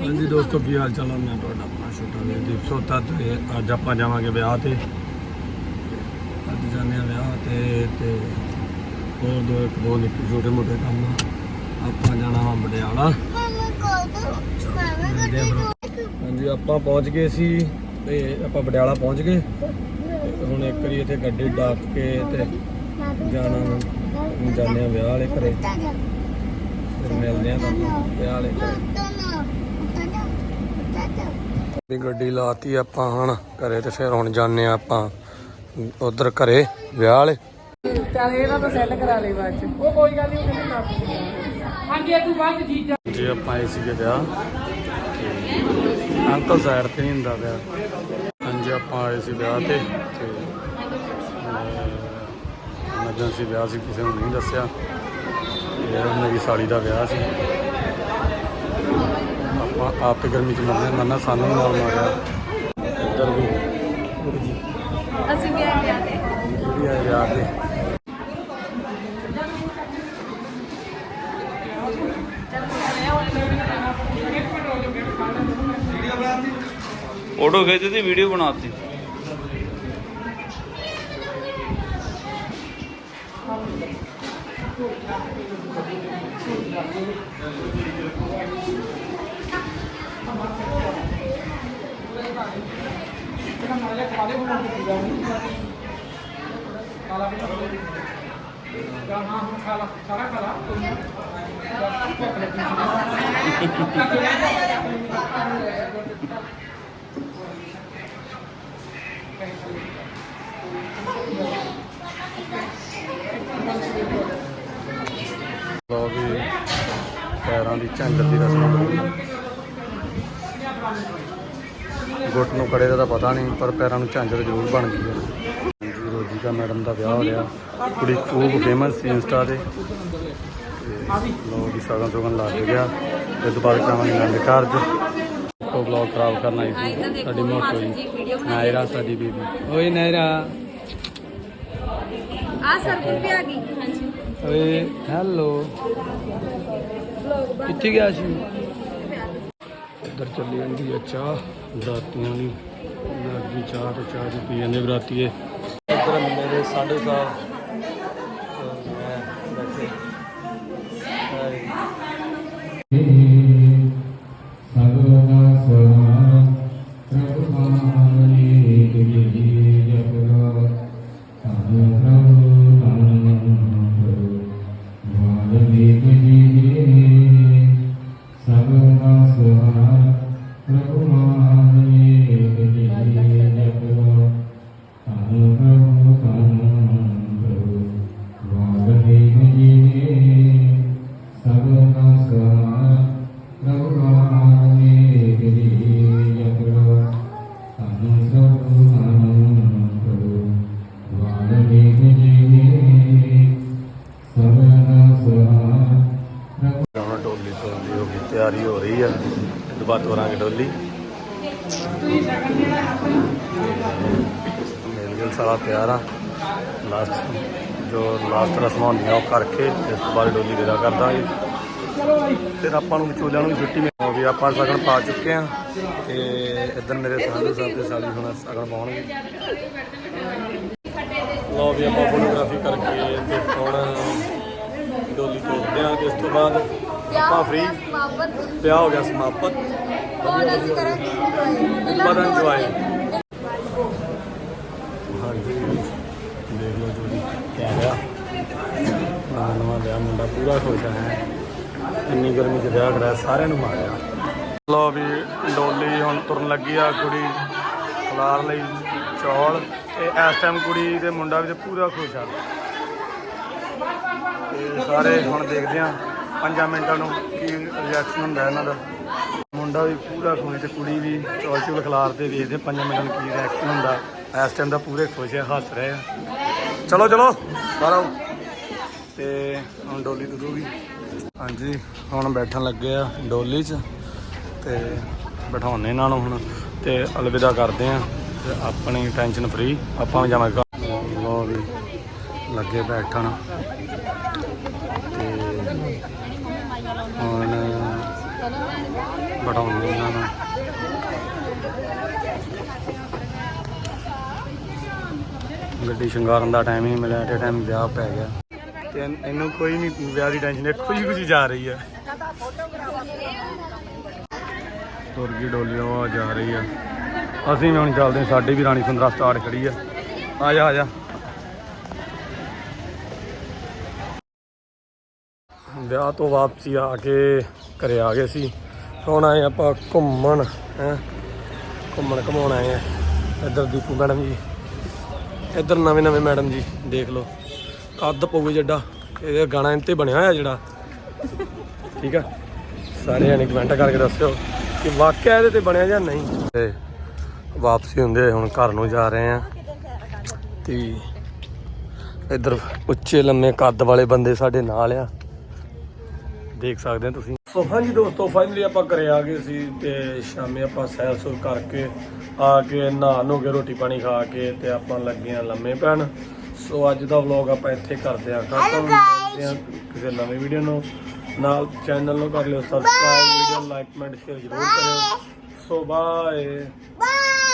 ਹਾਂਜੀ ਦੋਸਤੋ, ਕੀ ਹਾਲ ਚਾਲ ਹੈ ਮੈਂ ਤੁਹਾਡਾ ਆਪਣਾ ਛੋਟਾ ਵੀਰ ਦੀਪ ਸੋਤਾ ਤੇ ਅੱਜ ਆਪਾਂ ਜਾਵਾਂਗੇ ਵਿਆਹ ਤੇ। ਅੱਜ ਜਾਂਦੇ ਆ ਵਿਆਹ ਤੇ ਤੇ ਹੋਰ ਦੋ ਇੱਕ ਦੋ ਨਿੱਕੇ ਛੋਟੇ ਮੋਟੇ ਕੰਮ ਆਪਾਂ ਜਾਣਾ ਵਾ ਬਡਿਆਲਾ ਹਾਂਜੀ, ਆਪਾਂ ਪਹੁੰਚ ਗਏ ਸੀ ਤੇ ਆਪਾਂ ਬਡਿਆਲਾ ਪਹੁੰਚ ਗਏ। ਹੁਣ ਇੱਕ ਵਾਰੀ ਇੱਥੇ ਗੱਡੀ ਡਾਕ ਕੇ ਤੇ ਜਾਣਾ ਜਾਂਦੇ ਆ ਵਿਆਹ ਵਾਲੇ ਘਰੇ। ਫਿਰ ਮਿਲਦੇ ਆ ਤੁਹਾਨੂੰ ਵਿਆਹ ਵਾਲੇ ਘਰੇ। ਦੀ ਗੱਡੀ ਲਾਤੀ ਆਪਾਂ ਹੁਣ ਘਰੇ ਤੇ ਫਿਰ ਹੁਣ ਜਾਂਦੇ ਆ ਆਪਾਂ ਉਧਰ ਘਰੇ ਵਿਆਹ ਵਾਲੇ। ਚੱਲ ਇਹਨਾਂ ਤੋਂ ਸੈੱਲ ਕਰਾ ਲਈ ਬਾਅਦ ਚ। ਉਹ ਕੋਈ ਗੱਲ ਨਹੀਂ ਉਹ ਕਹਿੰਦੇ ਨਾ ਹਾਂਜੀ ਤੂੰ ਬਾਅਦ ਜੀਜਾ ਜੀ। ਆਪਾਂ ਆਏ ਸੀਗੇ ਵਿਆਹ ਤੇ ਅੰਕਲ ਸਾਈਡ ਤੇ ਨਹੀਂ ਹੁੰਦਾ ਵਿਆਹ ਹਾਂਜੀ ਆਪਾਂ ਆਏ ਸੀ ਵਿਆਹ ਤੇ ਤੇ ਐਮਰਜੈਂਸੀ ਵਿਆਹ ਸੀ ਕਿਸੇ ਨੂੰ ਨਹੀਂ ਦੱਸਿਆ। ਤੇ ਇਹ ਮੇਰੀ ਸਾਲੀ ਦਾ ਵਿਆਹ ਸੀ। ਆਪਾਂ ਤੇ ਗਰਮੀ ਚ ਮਰਨੇ ਮਰਨਾ ਸਾਨੂੰ ਵੀ ਨਾਲ ਮਾਰਿਆ। ਇੱਧਰ ਵੀ। ਅਸੀਂ ਵੀ ਆਏ ਵਿਆਹ ਤੇ। ਜਿਹੜੀ ਆਏ ਵਿਆਹ ਤੇ। ਫੋਟੋ ਖਿੱਚਦੀ ਤੇ ਵੀਡੀਓ ਬਣਾਤੀ। ਲੋ ਵੀ ਪੈਰਾਂ ਦੀ ਝੰਡਰ ਦੀ ਰਸਮ ਹੋਈ ਗੁੱਟ ਨੂੰ ਕੜੇ ਦਾ ਤਾਂ ਪਤਾ ਨਹੀਂ ਪਰ ਪੈਰਾਂ ਨੂੰ ਝਾਂਜਰ ਜ਼ਰੂਰ ਬਣ ਗਈ ਹੈ। ਹਾਂਜੀ ਰੋਜੀਕਾ ਮੈਡਮ ਦਾ ਵਿਆਹ ਹੋ ਰਿਹਾ। ਕੁੜੀ ਖੂਬ ਫੇਮਸ ਸੀ ਇੰਸਟਾ ਤੇ। ਲੋ ਵੀ ਸਾਗਨ ਸੁਗਨ ਲਾ ਕੇ ਗਿਆ। ਤੇ ਦੁਬਾਰਾ ਕਰਾਵਾਂਗੇ ਨੰਦ ਕਾਰਜ। ਉਹ ਵਲੌਗ ਖਰਾਬ ਕਰਨਾ ਹੀ ਆਈ ਤਾਂ ਸੀ। ਸਾਡੀ ਮੋਟੋ ਜੀ ਨਾਇਰਾ ਸਾਡੀ ਬੀਬੀ। ਓਏ ਨਾਇਰਾ। ਆ ਸਰਗੁਣ ਵੀ ਆ ਗਈ। ਹਾਂਜੀ ਓਏ ਹੈਲੋ ਕਿੱਥੇ ਗਿਆ ਸੀ? ਇੱਧਰ ਚੱਲੀ ਜਾਂਦੀ ਹੈ ਚਾਹ। ਬਰਾਤੀਆਂ ਦੀ ਲੱਗੀ ਚਾਹ ਤੇ ਚਾਹ ਦੀ ਪੀ ਜਾਂਦੇ ਬਰਾਤੀਏ। ਇੱਧਰ ਮੇਰੇ ਸਾਢੇ ਸਾਹਿਬ ਦੁਬਾਰਾ ਤੋਰਾਂਗੇ ਡੋਲੀ। ਮੇਲ ਗਿਲ ਸਾਰਾ ਤਿਆਰ ਆ। ਲਾਸਟ ਜੋ ਲਾਸਟ ਰਸਮਾਂ ਹੁੰਦੀਆਂ ਉਹ ਕਰਕੇ ਇਸ ਤੋਂ ਬਾਅਦ ਡੋਲੀ ਵਿਦਾ ਕਰ ਦਾਂਗੇ। ਫਿਰ ਆਪਾਂ ਨੂੰ ਵਿਚੋਲਿਆਂ ਨੂੰ ਵੀ ਛੁੱਟੀ ਮਿਲ ਹੋਵੇ ਆਪਾਂ ਸਗਨ ਪਾ ਚੁੱਕੇ ਆ ਤੇ ਇੱਧਰ ਮੇਰੇ ਸਾਧੂ ਸਾਹਿਬ ਤੇ ਸਾਲੀ ਹੁਣ ਸਗਨ ਪਾਉਣਗੇ। ਲੋ ਵੀ ਆਪਾਂ ਫੋਟੋਗ੍ਰਾਫੀ ਕਰਕੇ ਤੇ ਹੁਣ ਡੋਲੀ ਤੋਰਦੇ ਆ। ਇਸ ਤੋਂ ਬਾਅਦ ਆਪਾਂ ਫ੍ਰੀ ਸਮਾਪਤ। ਵਿਆਹ ਹੋ ਗਿਆ ਸਮਾਪਤ। ਹੁਣ ਅਸੀਂ ਕਰਾਂਗੇ enjoy। ਬੜਾ ਇੰਜੋਏ ਹਾਂਜੀ ਦੇਖ ਲਓ ਜੋ ਵੀ ਕਹਿ ਰਿਹਾ। ਨਵਾਂ ਨਵਾਂ ਵਿਆਹ ਮੁੰਡਾ ਪੂਰਾ ਖੁਸ਼ ਹੈ ਇੰਨੀ ਗਰਮੀ 'ਚ ਵਿਆਹ ਕਰਾਇਆ ਸਾਰਿਆਂ ਨੂੰ ਮਾਰਿਆ। ਲੋ ਵੀ ਡੋਲੀ ਹੁਣ ਤੁਰਨ ਲੱਗੀ ਆ ਕੁੜੀ ਖਲਾਰ ਲਈ ਚੌਲ। ਤੇ ਇਸ ਟਾਈਮ ਕੁੜੀ ਤੇ ਮੁੰਡਾ ਵੀ ਤੇ ਪੂਰਾ ਖੁਸ਼ ਆ। ਤੇ ਸਾਰੇ ਹੁਣ ਦੇਖਦੇ ਆ। 5 ਮਿੰਟਾਂ ਨੂੰ ਕੀ ਰਿਐਕਸ਼ਨ ਹੁੰਦਾ ਇਹਨਾਂ ਦਾ? ਮੁੰਡਾ ਵੀ ਪੂਰਾ ਖੁਸ਼ ਤੇ ਕੁੜੀ ਵੀ ਚੌਲ ਚੁਲ ਖਲਾਰ ਤੇ ਵੇਖਦੇ 5 ਮਿੰਟਾਂ ਨੂੰ ਕੀ ਰਿਐਕਸ਼ਨ ਹੁੰਦਾ? ਇਸ ਟਾਈਮ ਦਾ ਪੂਰੇ ਖੁਸ਼ ਆ, ਹੱਸ ਰਹੇ ਆ। ਚਲੋ ਚਲੋ, ਬਾਹਰ ਆਓ। ਤੇ ਹੁਣ ਡੋਲੀ ਤੁਰੂਗੀ ਹਾਂਜੀ, ਹੁਣ ਬੈਠਣ ਲੱਗੇ ਆ ਡੋਲੀ 'ਚ ਤੇ ਬਿਠਾਉਣੇ ਇਹਨਾਂ ਨੂੰ ਹੁਣ। ਤੇ ਅਲਵਿਦਾ ਕਰਦੇ ਆ, ਤੇ ਆਪਣੀ ਟੈਨਸ਼ਨ ਫ੍ਰੀ ਆਪਾਂ ਵੀ ਜਾਵਾਂਗੇ ਘਰ। ਵੀ, ਲੱਗੇ ਬੈਠਣ। ਹੁਣ ਬਟਾਉਂਦੇ ਇਹਨਾਂ ਨੂੰ। ਗੱਡੀ ਸ਼ਿੰਗਾਰਨ ਦਾ ਟਾਈਮ ਹੀ ਮਿਲਿਆ ਤੇ ਟਾਈਮ ਵਿਆਹ ਪੈ ਗਿਆ। ਤੇ ਇਹਨ- ਕੋਈ ਨਹੀਂ ਵਿਆਹ ਦੀ ਟੈਨਸ਼ਨ ਹੈ ਖੁਸ਼ੀ ਖੁਸ਼ੀ ਜਾ ਰਹੀ ਹੈ ਤੁਰ ਗਈ ਡੋਲੀ ਉਹ ਜਾ ਰਹੀ ਆ। ਅਸੀਂ ਵੀ ਹੁਣ ਚੱਲਦੇ ਸਾਡੀ ਵੀ ਰਾਣੀ ਸੁੰਦਰਾ ਸਟਾਰਟ ਖੜੀ ਆ। ਆ ਜਾ ਆ ਜਾ। ਵਿਆਹ ਤੋਂ ਵਾਪਸੀ ਆ ਕੇ ਘਰੇ ਆ ਗਏ ਸੀ। ਹੁਣ ਆਏ ਆਪਾਂ ਘੁੰਮਣ, ਹੈ? ਘੁੰਮਣ ਘਮਾਉਣ ਆਏ ਆ। ਇੱਧਰ ਦੀਪੂ ਮੈਡਮ ਜੀ। ਇੱਧਰ ਨਵੇਂ ਨਵੇਂ ਮੈਡਮ ਜੀ, ਦੇਖ ਲਓ। ਕੱਦ ਪਊਗੇ ਜੱਡਾ। ਇਹਦਾ ਗਾਣਾ ਇੰਤੇ ਬਣਿਆ ਹੋਇਆ ਜਿਹੜਾ। ਠੀਕ ਆ? ਸਾਰੇ ਜਣੇ ਕਮੈਂਟ ਕਰਕੇ ਦੱਸਿਓ ਕਿ ਵਾਕਿਆ ਇਹਦੇ ਤੇ ਬਣਿਆ ਜਾਂ ਨਹੀਂ। ਤੇ ਵਾਪਸੀ ਹੁੰਦੇ ਹੁਣ ਘਰ ਨੂੰ ਜਾ ਰਹੇ ਆ। ਤੇ ਇੱਧਰ ਉੱਚੇ ਲੰਮੇ ਕੱਦ ਵਾਲੇ ਬੰਦੇ ਸਾਡੇ ਨਾਲ ਆ। ਦੇਖ ਸਕਦੇ ਹੋ ਤੁਸੀਂ। ਸੋ ਹਾਂਜੀ ਦੋਸਤੋ ਫਾਈਨਲੀ ਆਪਾਂ ਘਰੇ ਆ ਗਏ ਸੀ ਤੇ ਸ਼ਾਮੀ ਆਪਾਂ ਸੈਰ ਸੁਰ ਕਰਕੇ ਆ ਕੇ ਨਹਾ ਨੋ ਕੇ ਰੋਟੀ ਪਾਣੀ ਖਾ ਕੇ ਤੇ ਆਪਾਂ ਲੱਗੇ ਆ ਲੰਮੇ ਪੈਣ। ਸੋ ਅੱਜ ਦਾ ਵਲੌਗ ਆਪਾਂ ਇੱਥੇ ਕਰਦੇ ਆ ਖਤਮ। ਮਿਲਦੇ ਹਾਂ ਕਿਸੇ ਨਵੀਂ ਵੀਡੀਓ ਨੂੰ। ਨਾਲ ਚੈਨਲ ਨੂੰ ਕਰ ਲਿਓ subscribe video like comment share ਜ਼ਰੂਰ ਕਰਿਓ। So bye bye